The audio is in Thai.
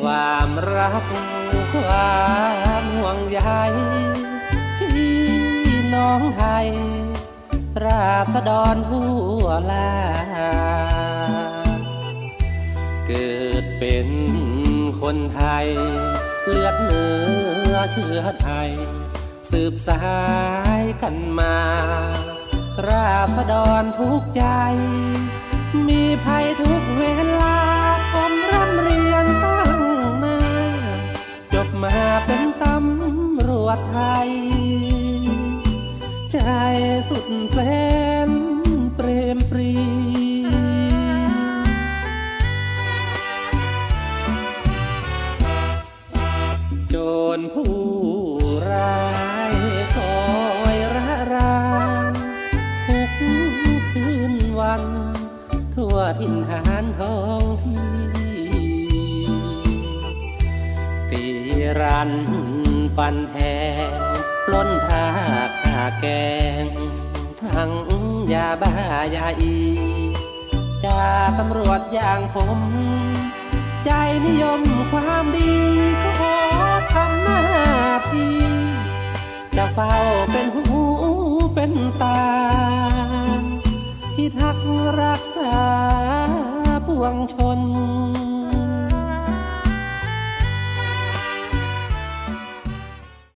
ความรัก ความห่วงใยพี่น้องไทย ราษฎรทั่วลา เกิดเป็นคนไทย เลือดเนื้อเชื้อไทย สืบสายกันมา ราษฎรทุกใจ มีภัย ไทย ใจสุดแสนเปรมปรีจรผู้ร้ายคอยระรานทุกคืนวัน ทั่วถิ่นฐานท้องที่ตีรัน ฟันแทงปล้นพรากฆ่าแกง ทั้งยาบ้ายาอีจาตำรวจอย่างผม ใจนิยมความดีก็ขอทำหน้าที่จะเฝ้าเป็นหูเป็นตาพิทักรักษาปวงชน